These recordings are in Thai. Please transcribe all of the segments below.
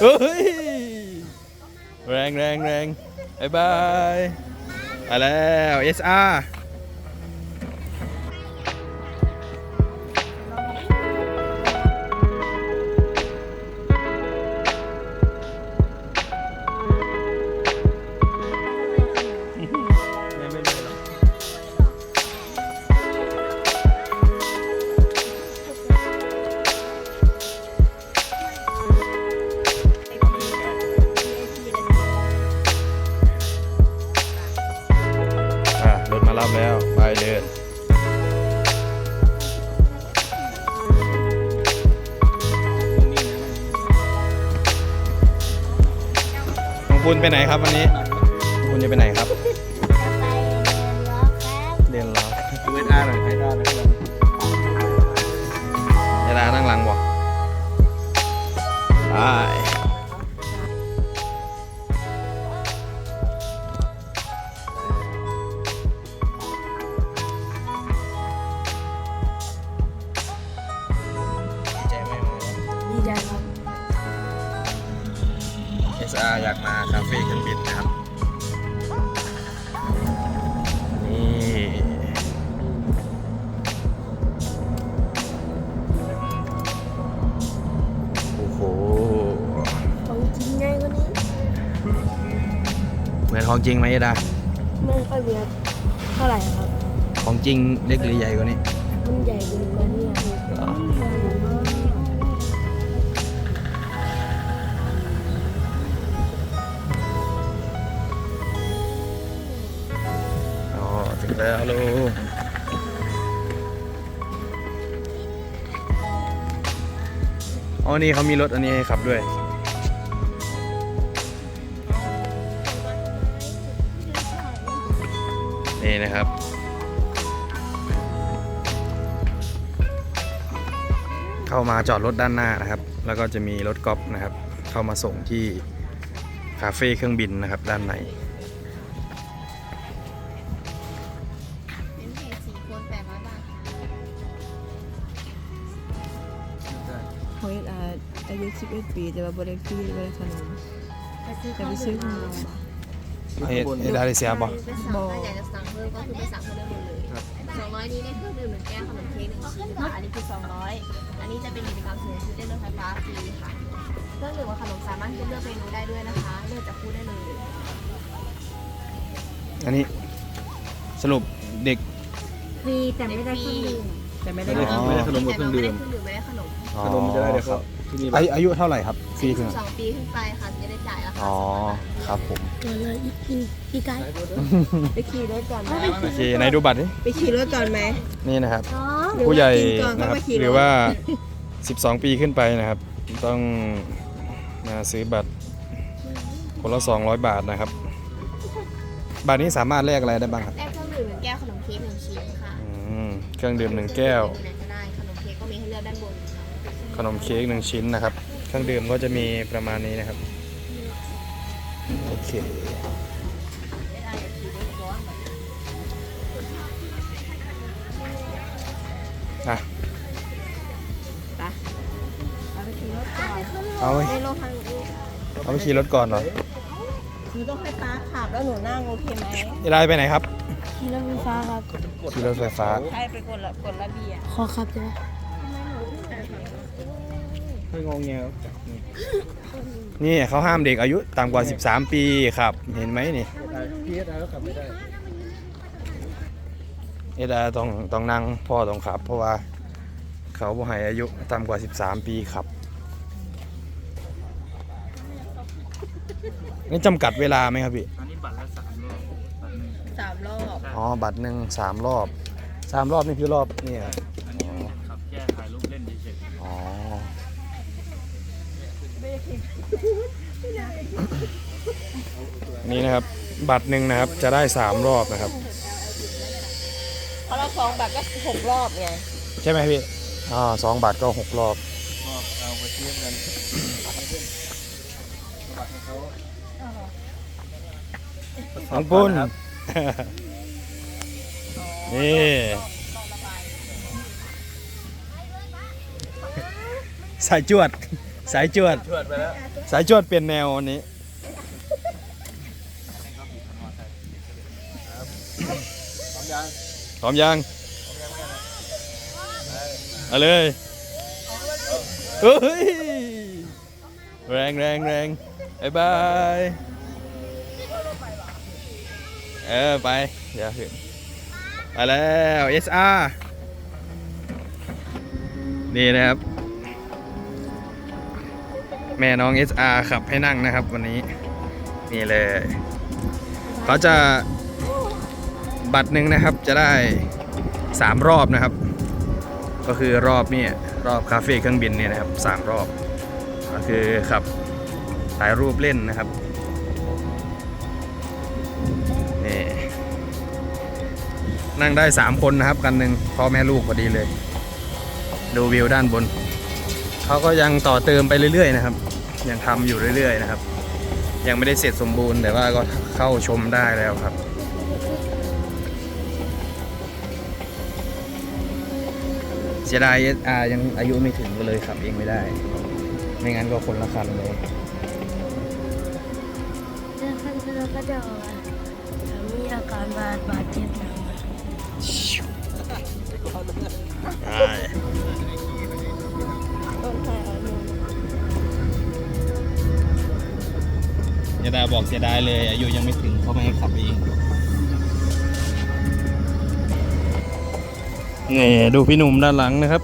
เฮ้ยแรงแรงแรงบายบายไปแล้ว SR คุณไปไหนครับวันนี้ คุณจะไปไหนครับ เรียนร้อดูเอ็นอาร์หน่อยให้ได้นะครับเวลานั่งหลังบอกไปดี อสอาอยากมาคาเฟ่เครื่องบินนะครับ นี่โอ้โหของจริงไงวันนี้เหมือนของจริงไหมเอดาไม่ค่อยเบียดเท่าไหร่ครับ ของจริงเล็กหรือใหญ่กว่านี้มันใหญ่กว่านี้ครับ แล้วลูกอ๋อนี่เขามีรถอันนี้ให้ขับด้วย นี่นะครับ เข้ามาจอดรถด้านหน้านะครับ แล้วก็จะมีรถกอล์ฟนะครับ เข้ามาส่งที่คาเฟ่เครื่องบินนะครับด้านใน อายุ11ปี แต่ว่าบริฟรีบริขนมจะไปซื้อขนมเอ็ดเอ็ดได้เสียบ่ไปสั่งถ้าอยากจะสั่งเพิ่มก็คือไปสั่งเพิ่มได้หมดเลยสองร้อยนี้ได้เครื่องดื่มหนึ่งแก้วขนมเค้กหนึ่งชิ้นค่ะอันนี้คือสองร้อยอันนี้จะเป็นกิจกรรมเสนอชุดเล่นรถไฟฟ้าฟรีค่ะเครื่องดื่มกับขนมสามารถเลือกเมนูได้ด้วยนะคะ เลือกจากคู่ได้เลยอันนี้สรุปเด็ก ฟรีแต่ไม่ได้เครื่องดื่มแต่ไม่ไม่ได้ได้ อ๋อ ไม่ได้ขนมกับแต่เครื่องเราไม่ดื่ได้มเครื่องดื่มไม่ได้ขนม ขนมจะได้เดี๋ยวเขา ที่นี่อายุอายุเท่าไหร่ครับฟรีถึงสองปีขึ้นไปค่ะจะได้จ่ายราคาอ๋อครับผมเกินเลยอีกอีกอีกไกด์ไปขี่รถก่อนไหมโอเคไหนดูบัตรดิไปขี่รถก่อนไหม นี่นะครับหรือว่าผู้ใหญ่กินก่อนนะครับก็มาขี่รถหรือว่า 12 ปีขึ้นไปนะครับ ต้องมาซื้อบัตรคนละ 200 บาทนะครับ บัตรนี้สามารถแลกอะไรได้บ้างครับ แลกเครื่องดื่มหนึ่งแก้วขนมเค้กหนึ่งชิ้นค่ะอืมเครื่องดื่มหนึ่งแก้วไหนก็ นมเค้กหนึ่งชิ้นนะครับ เครื่องดื่มก็จะมีประมาณนี้นะครับ โอเค อะ เอาไปขี่รถก่อนเอาไปในโลทางนี้เอาไปขี่รถก่อนเหรอหนูต้องให้ป้าขับแล้วหนูนั่งโอเคไหมจะได้ไปไหนครับ ขี่รถไฟฟ้าครับขี่รถไฟฟ้า ใช่ไปกดละกดระเบียบขอครับจ้ะ ให้งงเงี้ยนี่เขาห้ามเด็กอายุต่ำกว่า 13 ปีครับ เห็นไหมนี่พี่เอ็นอาร์ก็ขับไม่ได้เอดาต้องต้องนั่งพ่อต้องขับ เพราะว่าเขาบ่ให้อายุต่ำกว่า 13 ปีครับนี่จำกัดเวลาไหมครับพี่อันนี้บัตรละสามรอบบัตรหนึ่งสามรอบ อ๋อบัตรหนึ่งสามรอบสามรอบนี่คือรอบนี่ครับอันนี้ขับแค่ถ่ายรูปเล่นเฉย อ๋อ นี่นะครับ บัตรหนึ่งนะครับ จะได้สามรอบนะครับเพราะเราสองบัตรก็หกรอบไงใช่ไหมพี่อ่าสองบัตรก็หกรอบๆก็เอาไปเทียบกันบัตรให้เขาน้องปุ้นนี่สายจวด สายจวดชวดไปแล้วสายจวดเปลี่ยนแนววันนี้พร้อมยังพร้อมยังเอาเลยเฮ้ยแรงแรงแรงบายบายเออไป เดี๋ยวขึ้นไปแล้ว SR นี่นะครับ แม่น้อง SR ขับให้นั่งนะครับ วันนี้นี่เลย เขาจะบัตรหนึ่งนะครับจะได้ 3 รอบนะครับ ก็คือรอบเนี่ยรอบคาเฟ่เครื่องบินเนี่ยนะครับสามรอบ ก็คือขับถ่ายรูปเล่นนะครับนี่นั่งได้ 3 คนนะครับกันหนึ่งพ่อแม่ลูกพอดีเลย ดูวิวด้านบน เขาก็ยังต่อเติมไปเรื่อยๆนะครับ ยังทำอยู่เรื่อยๆนะครับ ยังไม่ได้เสร็จสมบูรณ์แต่ว่าก็เข้าชมได้แล้วครับเสียดายอายังอายุไม่ถึงก็เลยขับเองไม่ได้ ไม่งั้นก็คนละคันเลยเจอคันเราก็จะบอกว่ามีอาการบาดบาดเจ็บหนักต้น ดายบอกเสียดายเลยอายุยังไม่ถึงเขาไม่ให้ขับเองนี่ดูพี่หนุ่มด้านหลังนะครับ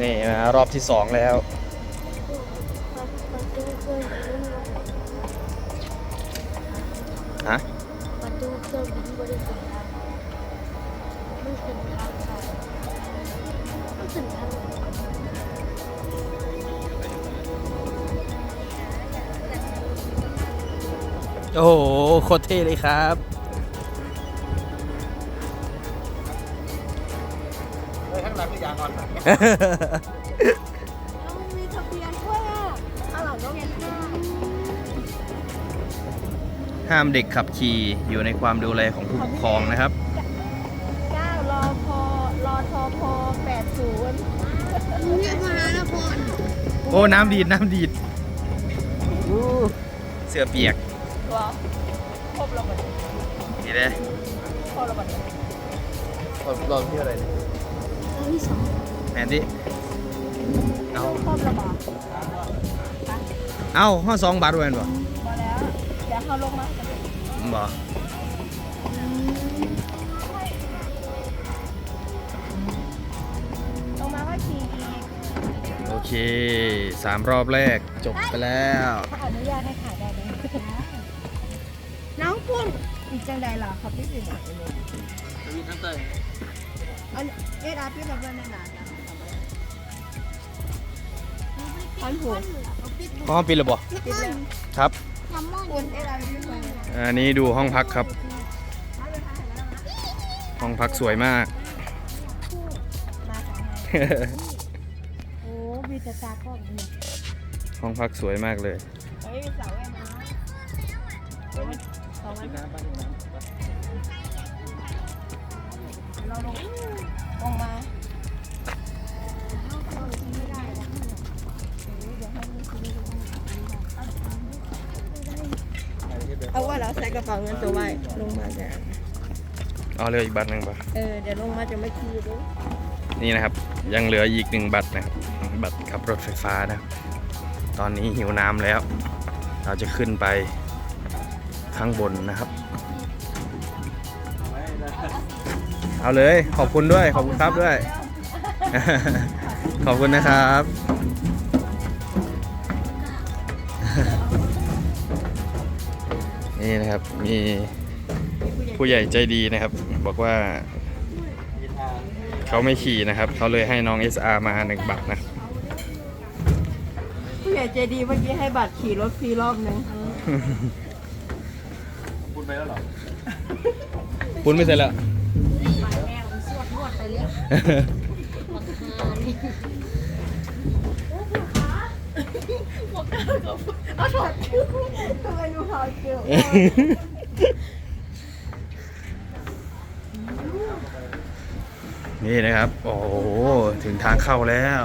นี่นะรอบที่สองแล้ว มันถึงทางค่ะมันถึงทางโอ้โห โคตรเท่เลยครับเฮ้ยข้างหลังก็ยางอ่อนเอามีทะเบียนด้วยอะเอาหลังต้องเรียนห้าห้ามเด็กขับขี่อยู่ในความดูแลของผู้ปกครองนะครับ โอ้น้ำดีดน้ำดีดอู้เสื้อเปียกตัวครบแล้วหมดนี่เลยครบแล้วหมดรอบที่อะไรเนี่ยอันที่สองแมนที่เอาครบแล้วบอกเอาห้อสองบาทด้วยแม่นบ่มาแล้วเดี๋ยวเขาลงมากันบ่ เคสามรอบแรกจบไปแล้วขาอนุญาตให้ขายได้ไหมน้องพุ่นอีกจังใดล่ะเขาพี่สิบเลยมีทั้งเตยอันเอ็ดอาพี่กับเพื่อนนานๆนะพันหัวห้องปิดหรือบ่ปิดแล้วครับอันนี้ดูห้องพักครับ ห้องพักสวยมาก อ้มีแต่ตากล้องเนี่ยห้องพักสวยมากเลยเฮ้ยเสาแว่นนะสองวันน้ำบ้านน้ำเราลงลงมาเอาว่าเราใส่กระเป๋าเงินตัวไว้ลงมาจะเอาเลยอีกบัตรหนึ่งป่ะเออเดี๋ยวลงมาจะไม่คีดูนี่นะครับ ยังเหลืออีกหนึ่งบัตรนะครับบัตรขับรถไฟฟ้านะ ตอนนี้หิวน้ำแล้ว เราจะขึ้นไปข้างบนนะครับ เอาเลยขอบคุณด้วย ขอบคุณครับด้วย ขอบคุณนะครับนี่นะครับมีผู้ใหญ่ใจดีนะครับ บอกว่า เขาไม่ขี่นะครับ เขาเลยให้น้อง SR มาหนึ่งบัตรนะผู้ใหญ่ใจดีเมื่อกี้ให้บัตรขี่รถฟรีรอบนึงคุณไปแล้วเหรอคุณไม่เสร็จแล้วเอาถอดคิ้วทำไมดูถอดคิ้ว นี่นะครับ โอ้โห ถึงทางเข้าแล้ว